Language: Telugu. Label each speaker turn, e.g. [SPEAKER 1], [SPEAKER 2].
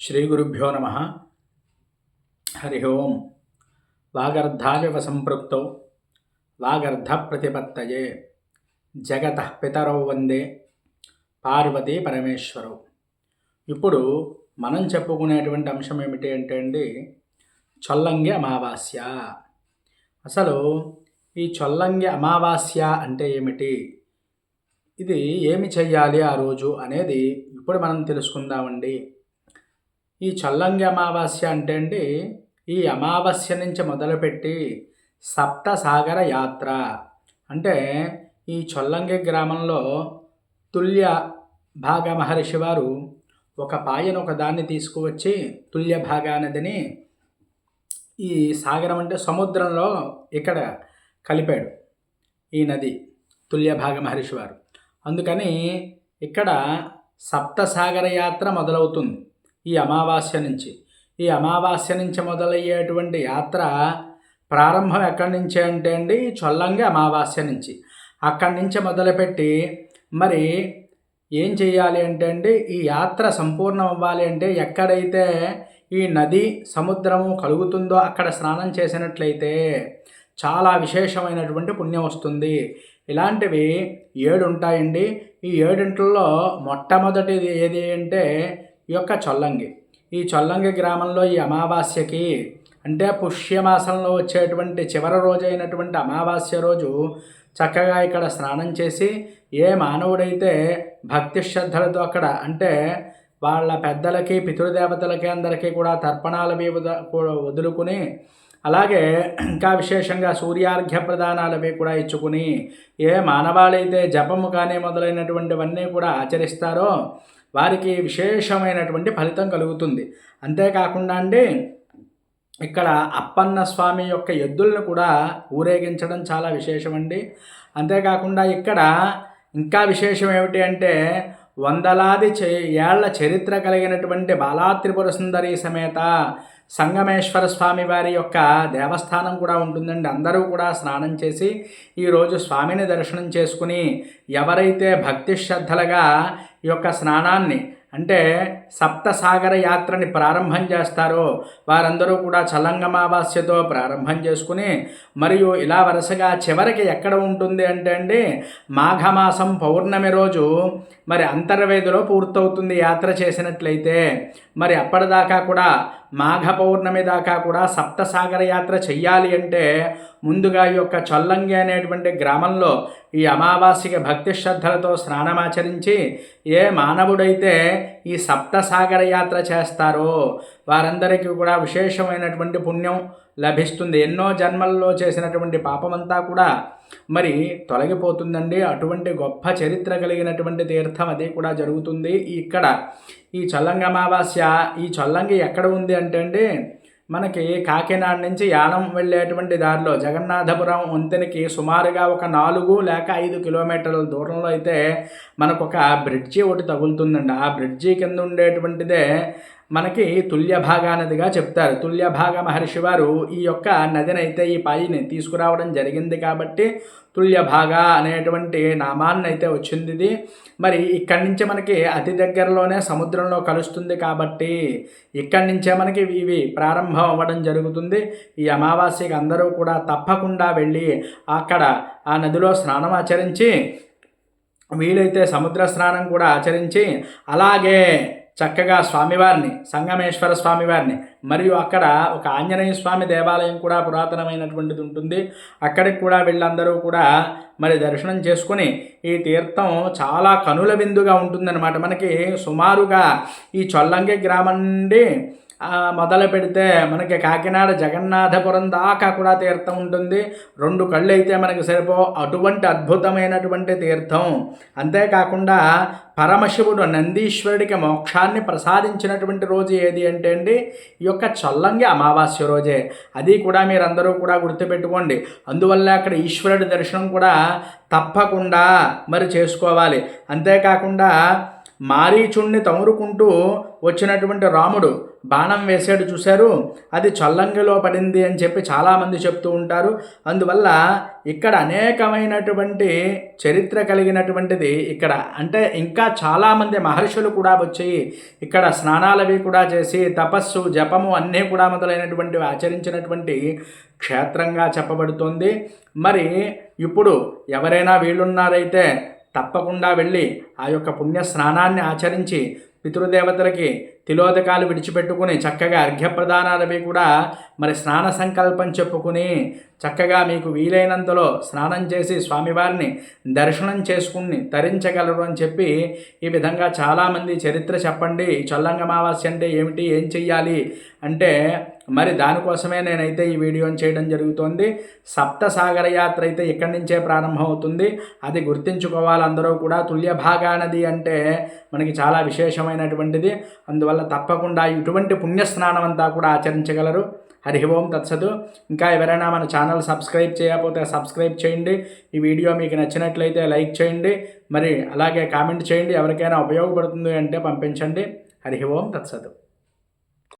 [SPEAKER 1] శ్రీగురుభ్యో నమ. హరి ఓం. వాగర్ధావివ సంపృక్తౌ. వాగర్ధ ప్రతిపత్తయే జగత పితరౌ వందే. పార్వతీ పరమేశ్వరు. ఇప్పుడు మనం చెప్పుకునేటువంటి అంశం ఏమిటి అంటే అండి చొల్లంగి అమావాస్య. అసలు ఈ చొల్లంగి అమావాస్య అంటే ఏమిటి? ఇది ఏమి చెయ్యాలి ఆ రోజు అనేది ఇప్పుడు మనం తెలుసుకుందామండి. ఈ చల్లంగి అమావాస్య అంటే అండి ఈ అమావాస్య నుంచి మొదలుపెట్టి సప్తసాగర యాత్ర. అంటే ఈ చొల్లంగి గ్రామంలో తుల్య భాగ మహర్షి వారు ఒక పాయను ఒక దాన్ని తీసుకువచ్చి తుల్య భాగ నదిని ఈ సాగరం అంటే సముద్రంలో ఇక్కడ కలిపాడు ఈ నది తుల్య భాగ మహర్షి వారు. అందుకని ఇక్కడ సప్తసాగర యాత్ర మొదలవుతుంది. ఈ అమావాస్య నుంచి. ఈ అమావాస్య నుంచి మొదలయ్యేటువంటి యాత్ర ప్రారంభం ఎక్కడి నుంచి అంటే అండి? చొల్లంగి అమావాస్య నుంచి. అక్కడి నుంచి మొదలుపెట్టి మరి ఏం చేయాలి అంటే అండి? ఈ యాత్ర సంపూర్ణం అవ్వాలి అంటే ఎక్కడైతే ఈ నది సముద్రము కలుగుతుందో అక్కడ స్నానం చేసినట్లయితే చాలా విశేషమైనటువంటి పుణ్యం వస్తుంది. ఇలాంటివి ఏడు ఉంటాయండి. ఈ ఏడింటిలో మొట్టమొదటిది ఏది అంటే ఈ యొక్క చొల్లంగి. ఈ చొల్లంగి గ్రామంలో ఈ అమావాస్యకి అంటే పుష్యమాసంలో వచ్చేటువంటి చివరి రోజు అయినటువంటి అమావాస్య రోజు చక్కగా ఇక్కడ స్నానం చేసి ఏ మానవుడైతే భక్తి శ్రద్ధలతో అక్కడ అంటే వాళ్ళ పెద్దలకి పితృదేవతలకి అందరికీ కూడా తర్పణాలు కూడా వదులుకుని అలాగే ఇంకా విశేషంగా సూర్యార్ఘ్య ప్రదానాలవి కూడా ఇచ్చుకుని ఏ మానవాళైతే జపము కానీ మొదలైనటువంటివన్నీ కూడా ఆచరిస్తారో వారికి విశేషమైనటువంటి ఫలితం కలుగుతుంది. అంతేకాకుండా అండి ఇక్కడ అప్పన్న స్వామి యొక్క ఎద్దులను కూడా ఊరేగించడం చాలా విశేషమండి. అంతేకాకుండా ఇక్కడ ఇంకా విశేషం ఏమిటి అంటే వందలాది చే ఏళ్ళ చరిత్ర కలిగినటువంటి బాలాత్రిపుర సుందరి సమేత సంగమేశ్వర స్వామి వారి యొక్క దేవస్థానం కూడా ఉంటుందండి. అందరూ కూడా స్నానం చేసి ఈరోజు స్వామిని దర్శనం చేసుకుని ఎవరైతే భక్తి శ్రద్ధలుగా యొక్క స్నానాన్ని అంటే సప్తసాగర యాత్రని ప్రారంభం చేస్తారో వారందరూ కూడా చలంగమావాస్యతో ప్రారంభం చేసుకుని మరియు ఇలా వరుసగా చివరికి ఎక్కడ ఉంటుంది అంటే అండి మాఘమాసం పౌర్ణమి రోజు మరి అంతర్వేదిలో పూర్తవుతుంది యాత్ర చేసినట్లయితే మరి అప్పటిదాకా కూడా మాఘ పౌర్ణమి దాకా కూడా సప్తసాగర యాత్ర చెయ్యాలి అంటే ముందుగా ఈ యొక్క చొల్లంగి అనేటువంటి గ్రామంలో ఈ అమావాస్యకి భక్తి శ్రద్ధలతో స్నానమాచరించి ఏ మానవుడైతే ఈ సప్తసాగర యాత్ర చేస్తారో వారందరికీ కూడా విశేషమైనటువంటి పుణ్యం లభిస్తుంది. ఎన్నో జన్మల్లో చేసినటువంటి పాపమంతా కూడా మరి తొలగిపోతుందండి. అటువంటి గొప్ప చరిత్ర కలిగినటువంటి తీర్థం అది కూడా జరుగుతుంది. ఇక్కడ ఈ చల్లంగి అమావాస్య ఈ చల్లంగి ఎక్కడ ఉంది అంటే అండి మనకి కాకినాడ నుంచి యానం వెళ్ళేటువంటి దారిలో జగన్నాథపురం వంతెనకి సుమారుగా ఒక నాలుగు లేక ఐదు కిలోమీటర్ల దూరంలో అయితే మనకు ఒక బ్రిడ్జి ఒకటి తగులుతుందండి. ఆ బ్రిడ్జి కింద ఉండేటువంటిదే మనకి తుల్య నదిగా చెప్తారు. తుల్యభాగ మహర్షి వారు ఈ యొక్క నదినైతే ఈ పాయిని తీసుకురావడం జరిగింది కాబట్టి తుల్యభాగ అనేటువంటి నామాన్ని అయితే వచ్చింది ఇది మరి ఇక్కడి నుంచి మనకి అతి దగ్గరలోనే సముద్రంలో కలుస్తుంది కాబట్టి ఇక్కడి నుంచే మనకి ఇవి ప్రారంభం అవ్వడం జరుగుతుంది. ఈ అమావాస్యకి అందరూ కూడా తప్పకుండా వెళ్ళి అక్కడ ఆ నదిలో స్నానం ఆచరించి వీలైతే సముద్ర స్నానం కూడా ఆచరించి అలాగే చక్కగా స్వామివారిని సంగమేశ్వర స్వామివారిని. మరియు అక్కడ ఒక ఆంజనేయ స్వామి దేవాలయం కూడా పురాతనమైనటువంటిది ఉంటుంది. అక్కడికి కూడా వీళ్ళందరూ కూడా మరి దర్శనం చేసుకుని ఈ తీర్థం చాలా కనుల విందుగా ఉంటుందన్నమాట. మనకి సుమారుగా ఈ చొల్లంగి గ్రామం నుండి మొదలు పెడితే మనకి కాకినాడ జగన్నాథపురం దాకా కూడా తీర్థం ఉంటుంది. రెండు కళ్ళు అయితే మనకి సరిపో అటువంటి అద్భుతమైనటువంటి తీర్థం. అంతేకాకుండా పరమశివుడు నందీశ్వరుడికి మోక్షాన్ని ప్రసాదించినటువంటి రోజు ఏది అంటే అండి? ఈ యొక్క చల్లంగి అమావాస్య రోజే. అది కూడా మీరందరూ కూడా గుర్తుపెట్టుకోండి. అందువల్ల అక్కడ ఈశ్వరుడి దర్శనం కూడా తప్పకుండా మరి చేసుకోవాలి. అంతేకాకుండా మారీచుణ్ణి తమురుకుంటూ వచ్చినటువంటి రాముడు బాణం వేసాడు చూశారు? అది చల్లంగిలో పడింది అని చెప్పి చాలామంది చెప్తూ ఉంటారు. అందువల్ల ఇక్కడ అనేకమైనటువంటి చరిత్ర కలిగినటువంటిది ఇక్కడ. అంటే ఇంకా చాలామంది మహర్షులు కూడా వచ్చి ఇక్కడ స్నానాలవి కూడా చేసి తపస్సు జపము అన్నీ కూడా మొదలైనటువంటివి ఆచరించినటువంటి క్షేత్రంగా చెప్పబడుతుంది. మరి ఇప్పుడు ఎవరైనా వీళ్ళున్నారైతే తప్పకుండా వెళ్ళి ఆ యొక్క పుణ్య స్నానాన్ని ఆచరించి పితృదేవతలకి తిలోదకాలు విడిచిపెట్టుకుని చక్కగా అర్ఘ్యప్రదానాలవి కూడా మరి స్నాన సంకల్పం చెప్పుకుని చక్కగా మీకు వీలైనంతలో స్నానం చేసి స్వామివారిని దర్శనం చేసుకుని తరించగలరు అని చెప్పి ఈ విధంగా చాలామంది చరిత్ర చెప్పండి. చొల్లంగమావాస్య అంటే ఏమిటి? ఏం చెయ్యాలి? అంటే మరి దానికోసమే నేనైతే ఈ వీడియోని చేయడం జరుగుతోంది. సప్తసాగర యాత్ర అయితే ఇక్కడి నుంచే ప్రారంభమవుతుంది. అది గుర్తించుకోవాలి అందరూ కూడా. తుల్య భాగా నది అంటే మనకి చాలా విశేషమైనటువంటిది. అందువల్ల తప్పకుండా ఇటువంటి పుణ్యస్నానం అంతా కూడా ఆచరించగలరు. హరి ఓం తత్సదు ఇంకా ఎవరైనా మన ఛానల్ సబ్స్క్రైబ్ చేయకపోతే సబ్స్క్రైబ్ చేయండి. ఈ వీడియో మీకు నచ్చినట్లయితే లైక్ చేయండి. మరి అలాగే కామెంట్ చేయండి. ఎవరికైనా ఉపయోగపడుతుంది అంటే పంపించండి. హరి ఓం తత్సదు